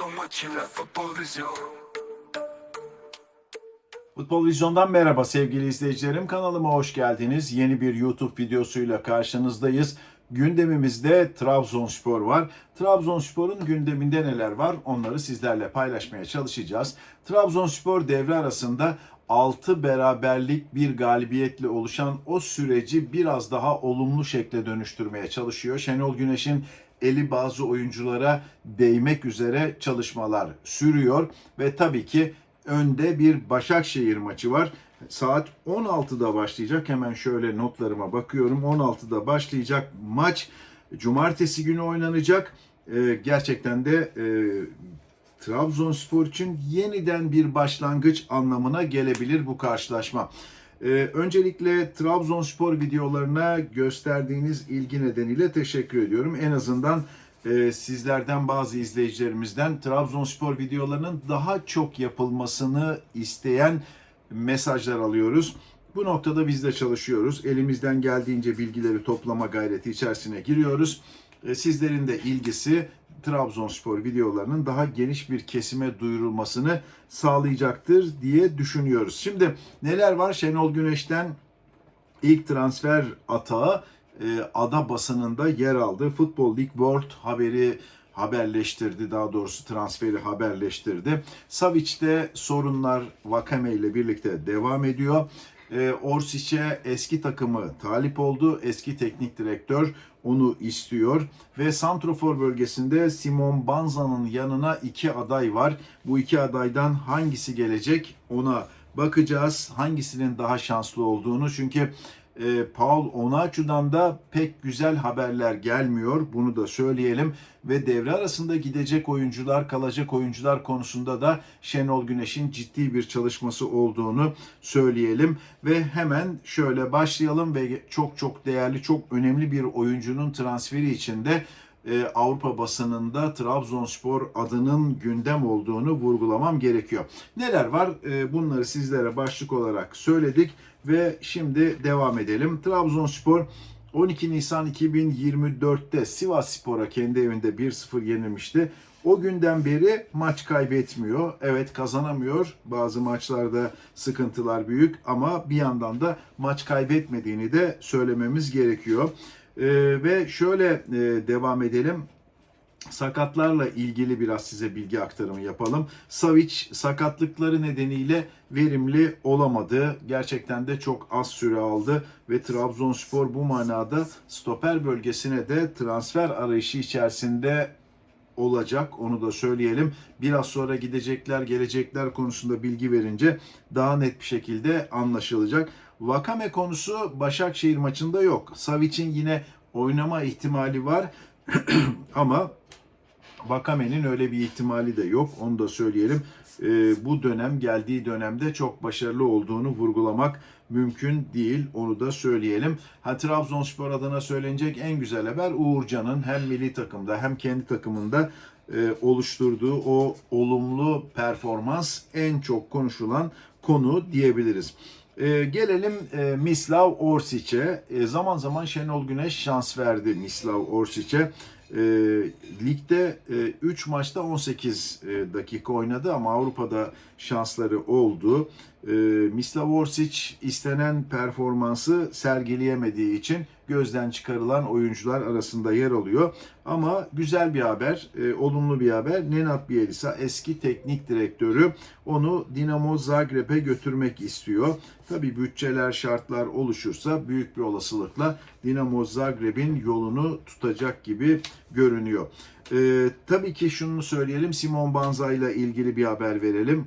Aklımda maç ile futbol vizyon Futbol Vizyon'dan merhaba sevgili izleyicilerim. Kanalıma hoş geldiniz. Yeni bir YouTube videosuyla karşınızdayız. Gündemimizde Trabzonspor var. Trabzonspor'un gündeminde neler var onları sizlerle paylaşmaya çalışacağız. Trabzonspor devre arasında 6 beraberlik bir galibiyetle oluşan o süreci biraz daha olumlu şekle dönüştürmeye çalışıyor. Şenol Güneş'in eli bazı oyunculara değmek üzere çalışmalar sürüyor ve tabii ki önde bir Başakşehir maçı var. Saat 16'da başlayacak. Hemen şöyle notlarıma bakıyorum. 16'da başlayacak maç cumartesi günü oynanacak. Ee, gerçekten de e, Trabzonspor için yeniden bir başlangıç anlamına gelebilir bu karşılaşma. Ee, öncelikle Trabzonspor videolarına gösterdiğiniz ilgi nedeniyle teşekkür ediyorum. En azından e, sizlerden bazı izleyicilerimizden Trabzonspor videolarının daha çok yapılmasını isteyen mesajlar alıyoruz. Bu noktada biz de çalışıyoruz. Elimizden geldiğince bilgileri toplama gayreti içerisine giriyoruz. E, Sizlerin de ilgisi Trabzonspor videolarının daha geniş bir kesime duyurulmasını sağlayacaktır diye düşünüyoruz. Şimdi neler var? Şenol Güneş'ten ilk transfer atağı e, ada basınında yer aldı. Football League World haberi haberleştirdi. Daha doğrusu transferi haberleştirdi. Savic'te sorunlar Vakame ile birlikte devam ediyor. E, Orsic'e eski takımı talip oldu. Eski teknik direktör onu istiyor. Ve Santrofor bölgesinde Simon Banza'nın yanına iki aday var. Bu iki adaydan hangisi gelecek ona bakacağız. Hangisinin daha şanslı olduğunu. Çünkü e, Paul Onaçu'dan da pek güzel haberler gelmiyor. Bunu da söyleyelim. Ve devre arasında gidecek oyuncular, kalacak oyuncular konusunda da Şenol Güneş'in ciddi bir çalışması olduğunu söyleyelim. Ve hemen şöyle başlayalım ve çok çok değerli, çok önemli bir oyuncunun transferi içinde e, Avrupa basınında Trabzonspor adının gündem olduğunu vurgulamam gerekiyor. Neler var? E, bunları sizlere başlık olarak söyledik ve şimdi devam edelim. Trabzonspor 12 Nisan 2024'te Sivas Spor'a kendi evinde 1-0 yenilmişti. O günden beri maç kaybetmiyor. Evet kazanamıyor. Bazı maçlarda sıkıntılar büyük ama bir yandan da maç kaybetmediğini de söylememiz gerekiyor. Ee, ve şöyle e, devam edelim sakatlarla ilgili biraz size bilgi aktarımı yapalım. Savic sakatlıkları nedeniyle verimli olamadı. Gerçekten de çok az süre aldı ve Trabzonspor bu manada stoper bölgesine de transfer arayışı içerisinde olacak. Onu da söyleyelim. Biraz sonra gidecekler, gelecekler konusunda bilgi verince daha net bir şekilde anlaşılacak. Vakame konusu Başakşehir maçında yok. Savic'in yine oynama ihtimali var. Ama Vakame'nin öyle bir ihtimali de yok. Onu da söyleyelim. Ee, bu dönem geldiği dönemde çok başarılı olduğunu vurgulamak mümkün değil. Onu da söyleyelim. Ha, Trabzonspor adına söylenecek en güzel haber Uğurcan'ın hem milli takımda hem kendi takımında e, oluşturduğu o olumlu performans en çok konuşulan konu diyebiliriz. E, gelelim e, Mislav Orsic'e. E, zaman zaman Şenol Güneş şans verdi Mislav Orsic'e. E, ligde 3 maçta 18 e, dakika oynadı ama Avrupa'da şansları oldu. E, Mislav Orsic istenen performansı sergileyemediği için gözden çıkarılan oyuncular arasında yer alıyor. Ama güzel bir haber, e, olumlu bir haber. Nenad Bielsa eski teknik direktörü onu Dinamo Zagreb'e götürmek istiyor. Tabi bütçeler, şartlar oluşursa büyük bir olasılıkla Dinamo Zagreb'in yolunu tutacak gibi görünüyor. E, tabii ki şunu söyleyelim, Simon Banza ile ilgili bir haber verelim.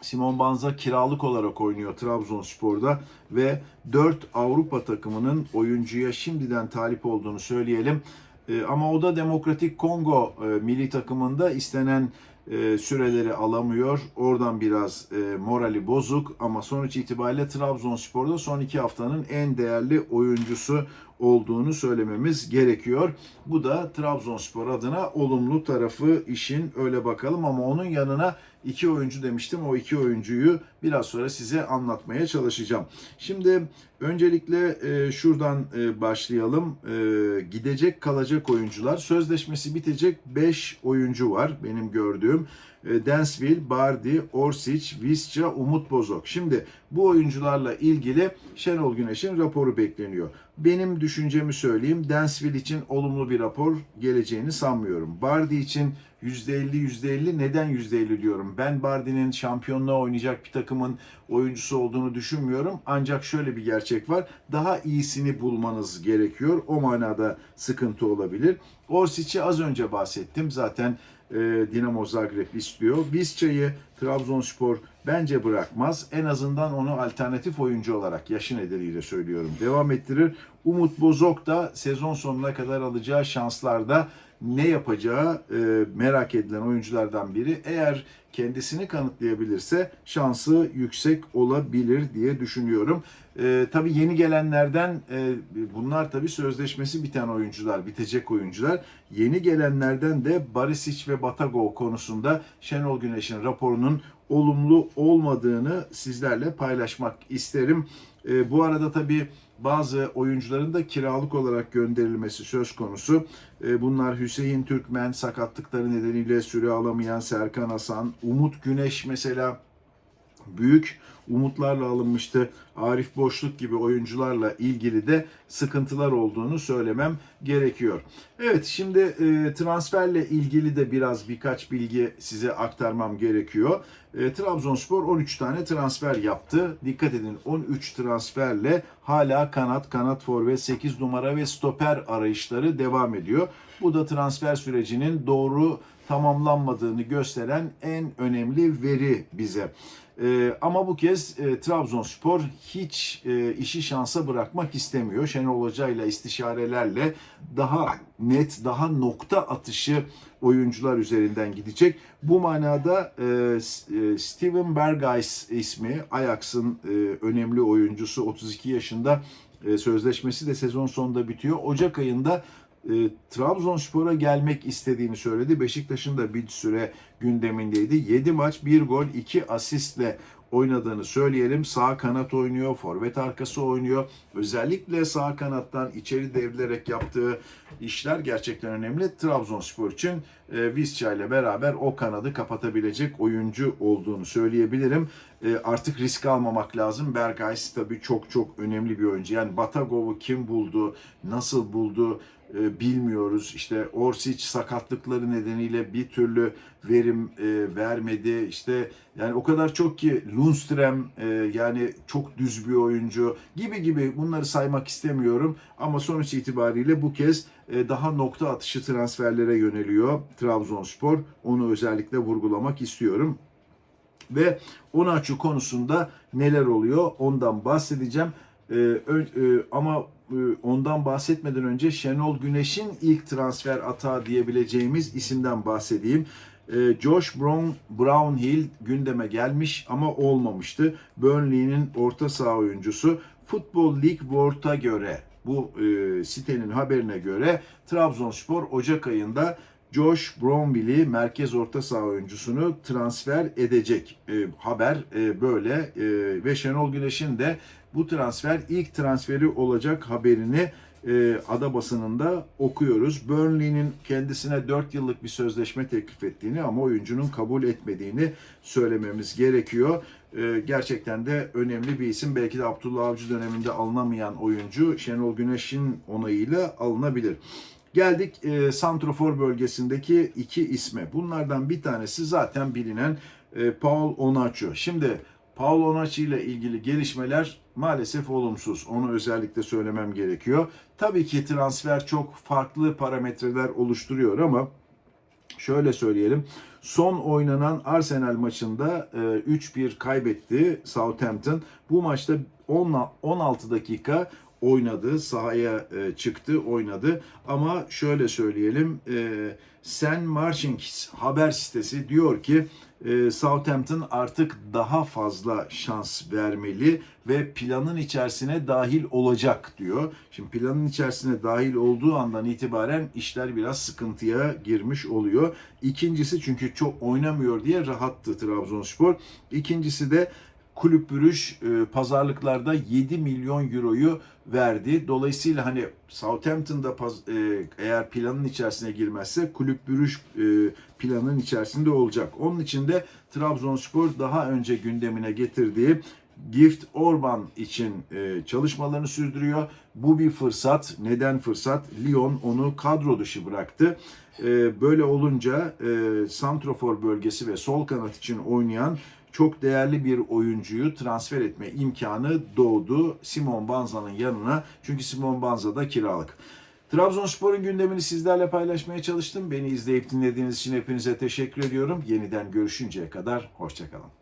Simon Banza kiralık olarak oynuyor Trabzonspor'da ve 4 Avrupa takımının oyuncuya şimdiden talip olduğunu söyleyelim. E, ama o da Demokratik Kongo e, milli takımında istenen e, süreleri alamıyor. Oradan biraz morali bozuk ama sonuç itibariyle Trabzonspor'da son iki haftanın en değerli oyuncusu olduğunu söylememiz gerekiyor. Bu da Trabzonspor adına olumlu tarafı işin öyle bakalım ama onun yanına iki oyuncu demiştim. O iki oyuncuyu biraz sonra size anlatmaya çalışacağım. Şimdi öncelikle e, şuradan e, başlayalım. E, gidecek kalacak oyuncular. Sözleşmesi bitecek 5 oyuncu var benim gördüğüm. E, Densville, Bardi, Orsic, Visca, Umut Bozok. Şimdi bu oyuncularla ilgili Şenol Güneş'in raporu bekleniyor. Benim düşüncemi söyleyeyim. Densville için olumlu bir rapor geleceğini sanmıyorum. Bardi için %50 %50 neden %50 diyorum. Ben Bardi'nin şampiyonluğa oynayacak bir takımın oyuncusu olduğunu düşünmüyorum. Ancak şöyle bir gerçek var. Daha iyisini bulmanız gerekiyor. O manada sıkıntı olabilir. Orsic'i az önce bahsettim. Zaten e, Dinamo Zagreb istiyor. Visca'yı Trabzonspor bence bırakmaz. En azından onu alternatif oyuncu olarak yaşı nedeniyle söylüyorum. Devam ettirir. Umut Bozok da sezon sonuna kadar alacağı şanslarda ne yapacağı e, merak edilen oyunculardan biri. Eğer kendisini kanıtlayabilirse şansı yüksek olabilir diye düşünüyorum. E, tabii yeni gelenlerden e, bunlar tabii sözleşmesi biten oyuncular, bitecek oyuncular. Yeni gelenlerden de Barisic ve Batagov konusunda Şenol Güneş'in raporunun olumlu olmadığını sizlerle paylaşmak isterim. E, bu arada tabii bazı oyuncuların da kiralık olarak gönderilmesi söz konusu. E, bunlar Hüseyin Türkmen sakatlıkları nedeniyle süre alamayan Serkan Hasan, Umut Güneş mesela büyük umutlarla alınmıştı. Arif Boşluk gibi oyuncularla ilgili de sıkıntılar olduğunu söylemem gerekiyor. Evet şimdi e, transferle ilgili de biraz birkaç bilgi size aktarmam gerekiyor. E, Trabzonspor 13 tane transfer yaptı. Dikkat edin 13 transferle hala kanat, kanat forvet, 8 numara ve stoper arayışları devam ediyor. Bu da transfer sürecinin doğru tamamlanmadığını gösteren en önemli veri bize. Ee, ama bu kez e, Trabzonspor hiç e, işi şansa bırakmak istemiyor. Şenol Hoca ile istişarelerle daha net, daha nokta atışı oyuncular üzerinden gidecek. Bu manada e, e, Steven Berghuis ismi Ajax'ın e, önemli oyuncusu 32 yaşında e, sözleşmesi de sezon sonunda bitiyor. Ocak ayında e, Trabzonspor'a gelmek istediğini söyledi. Beşiktaş'ın da bir süre gündemindeydi. 7 maç, 1 gol, 2 asistle oynadığını söyleyelim. Sağ kanat oynuyor, forvet arkası oynuyor. Özellikle sağ kanattan içeri devrilerek yaptığı işler gerçekten önemli. Trabzonspor için e, Visca ile beraber o kanadı kapatabilecek oyuncu olduğunu söyleyebilirim. E, artık risk almamak lazım. Berghuis tabii çok çok önemli bir oyuncu. Yani Batagov'u kim buldu, nasıl buldu e, bilmiyoruz. İşte Orsic sakatlıkları nedeniyle bir türlü verim e, vermedi. İşte yani o kadar çok ki Lundström e, yani çok düz bir oyuncu gibi gibi bunları saymak istemiyorum ama sonuç itibariyle bu kez e, daha nokta atışı transferlere yöneliyor Trabzonspor. Onu özellikle vurgulamak istiyorum. Ve Onaçu konusunda neler oluyor ondan bahsedeceğim. Ee, ama ondan bahsetmeden önce Şenol Güneş'in ilk transfer atağı diyebileceğimiz isimden bahsedeyim. Ee, Josh Brown, Brownhill gündeme gelmiş ama olmamıştı. Burnley'nin orta saha oyuncusu. Football League World'a göre bu e, sitenin haberine göre Trabzonspor Ocak ayında Josh Bromwell'i merkez orta saha oyuncusunu transfer edecek. E, haber e, böyle e, ve Şenol Güneş'in de bu transfer ilk transferi olacak haberini e, ada basınında okuyoruz. Burnley'nin kendisine 4 yıllık bir sözleşme teklif ettiğini ama oyuncunun kabul etmediğini söylememiz gerekiyor. E, gerçekten de önemli bir isim. Belki de Abdullah Avcı döneminde alınamayan oyuncu Şenol Güneş'in onayıyla alınabilir. Geldik e, Santrofor bölgesindeki iki isme. Bunlardan bir tanesi zaten bilinen e, Paul Onaçu. Şimdi Paul Onaçu ile ilgili gelişmeler maalesef olumsuz. Onu özellikle söylemem gerekiyor. Tabii ki transfer çok farklı parametreler oluşturuyor ama şöyle söyleyelim. Son oynanan Arsenal maçında e, 3-1 kaybetti Southampton. Bu maçta 10 16 dakika oynadı, sahaya e, çıktı, oynadı. Ama şöyle söyleyelim, e, Sen Marching haber sitesi diyor ki e, Southampton artık daha fazla şans vermeli ve planın içerisine dahil olacak diyor. Şimdi planın içerisine dahil olduğu andan itibaren işler biraz sıkıntıya girmiş oluyor. İkincisi çünkü çok oynamıyor diye rahattı Trabzonspor. İkincisi de Kulüp Brüj e, pazarlıklarda 7 milyon euroyu verdi. Dolayısıyla hani Southampton'da paz- e, eğer planın içerisine girmezse Kulüp Brüj e, planın içerisinde olacak. Onun için de Trabzonspor daha önce gündemine getirdiği Gift Orban için e, çalışmalarını sürdürüyor. Bu bir fırsat. Neden fırsat? Lyon onu kadro dışı bıraktı. E, böyle olunca e, Santrofor bölgesi ve sol kanat için oynayan çok değerli bir oyuncuyu transfer etme imkanı doğdu Simon Banza'nın yanına. Çünkü Simon Banza da kiralık. Trabzonspor'un gündemini sizlerle paylaşmaya çalıştım. Beni izleyip dinlediğiniz için hepinize teşekkür ediyorum. Yeniden görüşünceye kadar hoşçakalın.